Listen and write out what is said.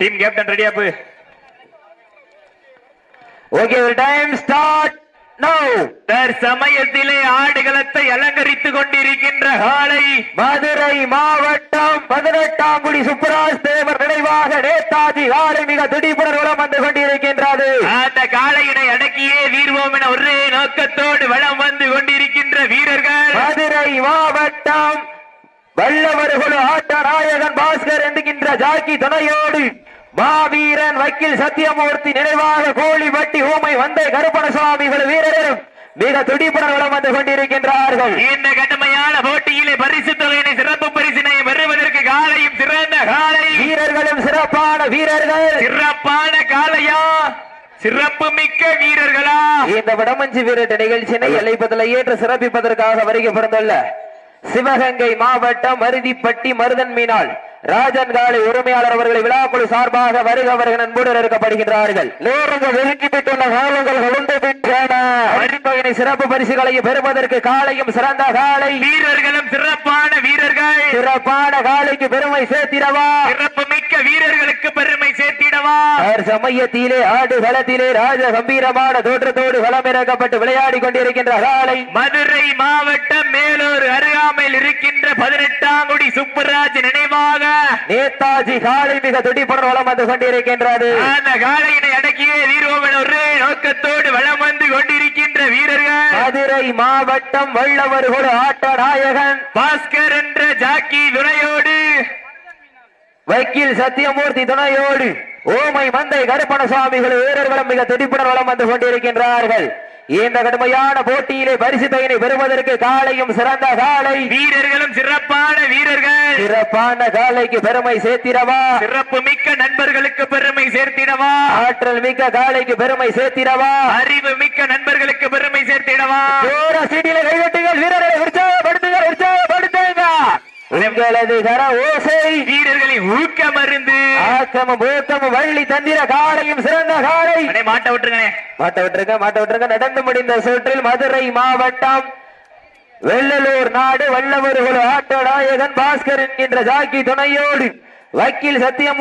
Team captain ரெடியாப்பு okay time start சமயத்திலே ஆடுகளத்தை அலங்கரித்துக் கொண்டிருக்கின்ற காலை மதுரை மாவட்டம் பதினெட்டாம் குடி சுப்பராஜ் தேவர் நினைவாக நேதாஜி காலை மிக துடிப்புடன் வலம் வந்து கொண்டிருக்கின்றது. அந்த காளையினை அடக்கியே வீர்வோம் என ஒரே நோக்கத்தோடு வளம் வந்து கொண்டிருக்கின்ற வீரர்கள். மதுரை மாவட்டம் வல்லவர்களு ஆட்ட என்கின்ற ஜாக்கி துணையோடு மாவீரன் வக்கீல் சத்தியமூர்த்தி நினைவாக கோழிப்பட்டி ஊமை வந்த கருப்பண சுவாமிகள் வீரர்களும் மிக துடிப்புடன் வலம் வந்து கொண்டிருக்கின்றார்கள். இந்த கடுமையான போட்டியிலே பரிசு தொகையினை சிறப்பு பரிசினை பெறுவதற்கு காலையும் சிறந்த காலை. வீரர்களும் சிறப்பான வீரர்கள். சிறப்பான காளையா சிறப்பு மிக்க வீரர்களா? இந்த வடமஞ்சி வீரட்ட நிகழ்ச்சியினை எல்லைப்பதில் ஏற்று சிறப்பிப்பதற்காக வருகை பிறந்துள்ள சிவகங்கை மாவட்டம் மருதிப்பட்டி மருதன் மீனால் ராஜன் காலை உரிமையாளர் அவர்களை விழாக்குழு சார்பாக வருக அவர்கள் அன்புடன் இருக்கப்படுகின்றார்கள் நேரங்கள் ஒதுக்கி பெற்றுள்ள காலங்கள் உண்டு விட்டன. சிறப்பு பரிசுகளை பெறுவதற்கு காலையும் சிறந்த காலை. வீரர்களும் சிறப்பான வீரர்கள். சிறப்பான காலைக்கு பெருமை சேர்த்திடவா. சிறப்பு மிக்க வீரர்களுக்கு பெருமை அவர் சமயத்திலே ஆடு களத்திலே ராஜ கம்பீரமான தோற்றத்தோடு களமிறக்கப்பட்டு விளையாடி கொண்டிருக்கின்ற காலை மதுரை மாவட்டம் மேலூர் அருகாமையில் இருக்கின்ற பதினெட்டாம் குடி சுப்புராஜ் நினைவாக. நேதாஜி காலை மிக துடிப்புடன் வளம் வந்து கொண்டிருக்கின்றது. அந்த காளையினை அடக்கியே ஒரே நோக்கத்தோடு வளம் வந்து கொண்டிருக்கின்ற வீரர்கள். மதுரை மாவட்டம் வல்லவர்களோடு ஆட்ட நாயகன் பாஸ்கர் என்ற ஜாக்கி துணையோடு. வக்கீல் சத்தியமூர்த்தி துணையோடு. ஓமை மந்தை கருப்பண சுவாமிகள் வீரர்களும் மிக துடிப்புடன் வளம் வந்து கொண்டிருக்கின்றார்கள். இந்த கடுமையான போட்டியிலே பரிசு தொகையினை பெறுவதற்கு காலையும் சிறந்த காலை. வீரர்களும் சிறப்பான வீரர்கள். சிறப்பான காலைக்கு பெருமை சேர்த்திடவா? சிறப்பு மிக்க நண்பர்களுக்கு பெருமை சேர்த்திடவா? ஆற்றல் மிக்க காலைக்கு பெருமை சேர்த்திடவா? அறிவு மிக்க நண்பர்களுக்கு பெருமை சேர்த்திடவா? ஜோர சீட்டில கைதட்டுங்கள் வீரர்களை உங்களது கர ஓசை வீரர்களின் ஊக்க மருந்து. ஆக்கமும் ஊக்கமும் வள்ளி தந்திர காலையும் சிறந்த அடே மாட்ட விட்டுருங்கண்ணே. மாட்ட விட்டுருங்க மாட்ட விட்டுருங்க. நடந்து முடிந்த சுற்றில் மதுரை மாவட்டம் வெள்ளலூர் நாடு வல்லவர்கள் ஆட்ட நாயகன் பாஸ்கர் என்கின்ற ஜாக்கி துணையோடு வக்கீல் சத்தியம்